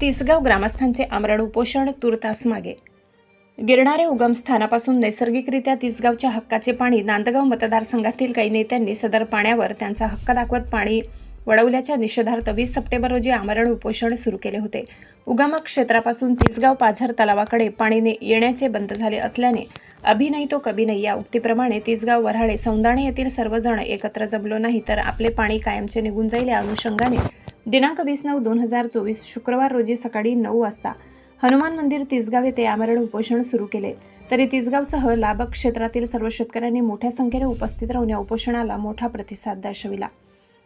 तिसगाव ग्रामस्थांचे आमरण उपोषण तुर्तास मागे. गिरणारे उगमस्थानापासून नैसर्गिकरित्या तिसगावच्या हक्काचे पाणी नांदगाव मतदारसंघातील काही नेत्यांनी सदर पाण्यावर त्यांचा हक्क दाखवत पाणी वळवल्याच्या निषेधार्थ वीस सप्टेंबर रोजी आमरण उपोषण सुरू केले होते. उगम क्षेत्रापासून तिसगाव पाझर तलावाकडे पाणी येण्याचे बंद झाले असल्याने अभिनय तो कभी नाही. या उक्तीप्रमाणे तिसगाव वऱ्हाळे सौंदाणे येथील सर्वजण एकत्र जमलो नाही तर आपले पाणी कायमचे निघून जाईल या अनुषंगाने दिनांक वीस नऊ दोन हजार चोवीस शुक्रवार रोजी सकाळी नऊ वाजता हनुमान मंदिर तिसगाव येथे आमरण उपोषण सुरू केले. तरी तिसगावसह लाभक क्षेत्रातील सर्व शेतकऱ्यांनी मोठ्या संख्येने उपस्थित राहून या उपोषणाला मोठा प्रतिसाद दर्शविला.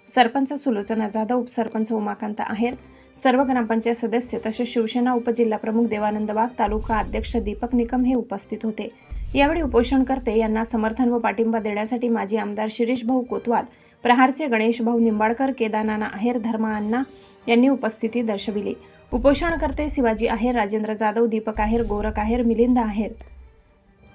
सरपंच सुलोचना जाधव उपसरपंच उमाकांत आहेर सर्व ग्रामपंचायत सदस्य तसेच शिवसेना उपजिल्हाप्रमुख देवानंद वाघ तालुका अध्यक्ष दीपक निकम हे उपस्थित होते. यावेळी उपोषणकर्ते यांना समर्थन व पाठिंबा देण्यासाठी माजी आमदार शिरीष भाऊ कोतवाल प्रहारचे गणेश भाऊ निंबाळकर केदानाना आहेर धर्मा अण्णा यांनी उपस्थिती दर्शविली. उपोषणकर्ते शिवाजी आहेर राजेंद्र जाधव दीपक आहेर गोरख आहेर मिलिंद आहेर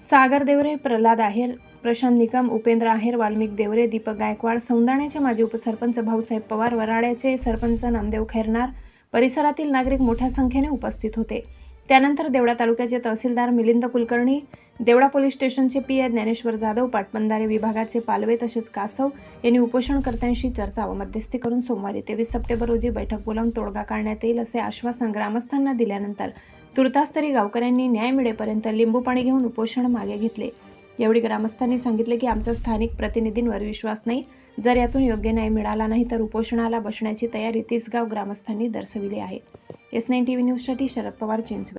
सागर देवरे प्रल्हाद आहेर प्रशांत निकम उपेंद्र आहेर वाल्मिक देवरे दीपक गायकवाड सौंदाण्याचे माजी उपसरपंच भाऊसाहेब पवार वराड्याचे सरपंच नामदेव खैरनार परिसरातील नागरिक मोठ्या संख्येने उपस्थित होते. त्यानंतर देवळा तालुक्याचे तहसीलदार मिलिंद कुलकर्णी देवडा पोलीस स्टेशनचे पी आय ज्ञानेश्वर जाधव पाटबंधारे विभागाचे पालवे तसेच कासव यांनी उपोषणकर्त्यांशी चर्चा व मध्यस्थी करून सोमवारी तेवीस सप्टेंबर रोजी बैठक बोलावून तोडगा काढण्यात येईल असे आश्वासन ग्रामस्थांना दिल्यानंतर तुर्तास तरी गावकऱ्यांनी न्याय मिळेपर्यंत लिंबू पाणी घेऊन उपोषण मागे घेतले. यावेळी ग्रामस्थांनी सांगितले की आमचा स्थानिक प्रतिनिधींवर विश्वास नाही. जर यातून योग्य न्याय मिळाला नाही तर उपोषणाला बसण्याची तयारी तिसगाव ग्रामस्थांनी दर्शविली आहे. एस नाईन टी व्ही न्यूजसाठी शरद पवार चिंचवड.